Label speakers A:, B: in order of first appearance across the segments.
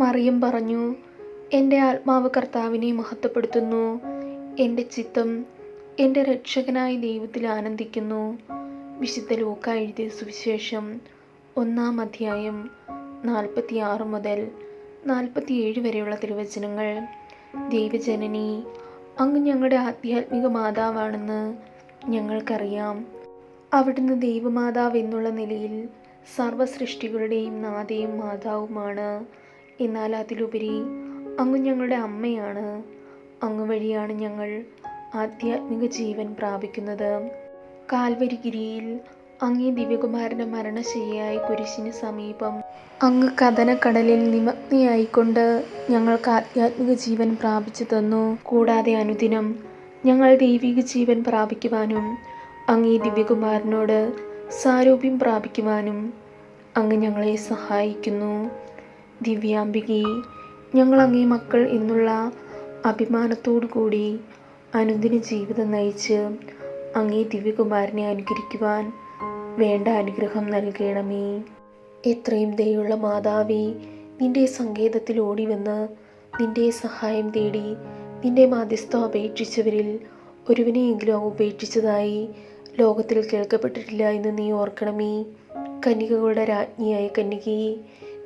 A: മറിയം പറഞ്ഞു എന്റെ ആത്മാവ് കർത്താവിനെ മഹത്വപ്പെടുത്തുന്നു. എന്റെ ചിത്തം എന്റെ രക്ഷകനായ ദൈവത്തിൽ ആനന്ദിക്കുന്നു. വിശുദ്ധ ലൂക്ക എഴുതിയ സുവിശേഷം ഒന്നാം അധ്യായം നാൽപ്പത്തി ആറ് മുതൽ നാൽപ്പത്തിയേഴ് വരെയുള്ള തിരുവചനങ്ങൾ. ദൈവജനനി അങ്ങ് ഞങ്ങളുടെ ആധ്യാത്മിക മാതാവാണെന്ന് ഞങ്ങൾക്കറിയാം. അവിടുന്ന് ദൈവമാതാവ് എന്നുള്ള നിലയിൽ സർവസൃഷ്ടികളുടെയും നാഥയും മാതാവുമാണ്. എന്നാൽ അതിലുപരി അങ്ങ് ഞങ്ങളുടെ അമ്മയാണ്. അങ്ങ് വഴിയാണ് ഞങ്ങൾ ആധ്യാത്മിക ജീവൻ പ്രാപിക്കുന്നത്. കാൽവരിഗിരിയിൽ അങ്ങേ ദിവ്യകുമാരന്റെ മരണശയ്യായ കുരിശിന് സമീപം അങ്ങ് കഥനക്കടലിൽ നിമഗ്നയായിക്കൊണ്ട് ഞങ്ങൾക്ക് ആധ്യാത്മിക ജീവൻ പ്രാപിച്ചു തന്നു. കൂടാതെ അനുദിനം ഞങ്ങൾ ദൈവിക ജീവൻ പ്രാപിക്കുവാനും അങ്ങേ ദിവ്യകുമാരനോട് സാരൂപ്യം പ്രാപിക്കുവാനും അങ്ങ് ഞങ്ങളെ സഹായിക്കുന്നു. ദിവ്യാംബികെ ഞങ്ങൾ അങ്ങേ മക്കൾ എന്നുള്ള അഭിമാനത്തോടു കൂടി അനുദിന ജീവിതം നയിച്ച് അങ്ങേ ദിവ്യകുമാരനെ അനുകരിക്കുവാൻ വേണ്ട അനുഗ്രഹം നൽകണമേ. എത്രയും ദയുള്ള മാതാവേ നിന്റെ സങ്കേതത്തിൽ ഓടി വന്ന് നിന്റെ സഹായം തേടി നിന്റെ മാധ്യസ്ഥം അപേക്ഷിച്ചവരിൽ ഒരുവിനെയെങ്കിലും ഉപേക്ഷിച്ചതായി ലോകത്തിൽ കേൾക്കപ്പെട്ടിട്ടില്ല എന്ന് നീ ഓർക്കണമേ. കന്യകകളുടെ രാജ്ഞിയായ കന്യകയെ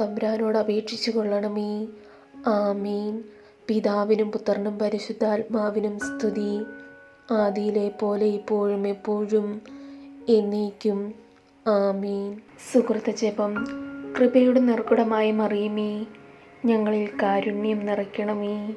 A: തമ്പുരാനോട് അപേക്ഷിച്ചു കൊള്ളണമേ. ആമീൻ. പിതാവിനും പുത്രനും പരിശുദ്ധാത്മാവിനും സ്തുതി. ആദിയിലെ പോലെ ഇപ്പോഴും എപ്പോഴും എന്നേക്കും. ആമീൻ. സുഹൃത്ത ജപം. കൃപയുടെ നിർക്കുടമായി മറിയുമേ. ഞങ്ങളിൽ കാരുണ്യം നിറയ്ക്കണമേ.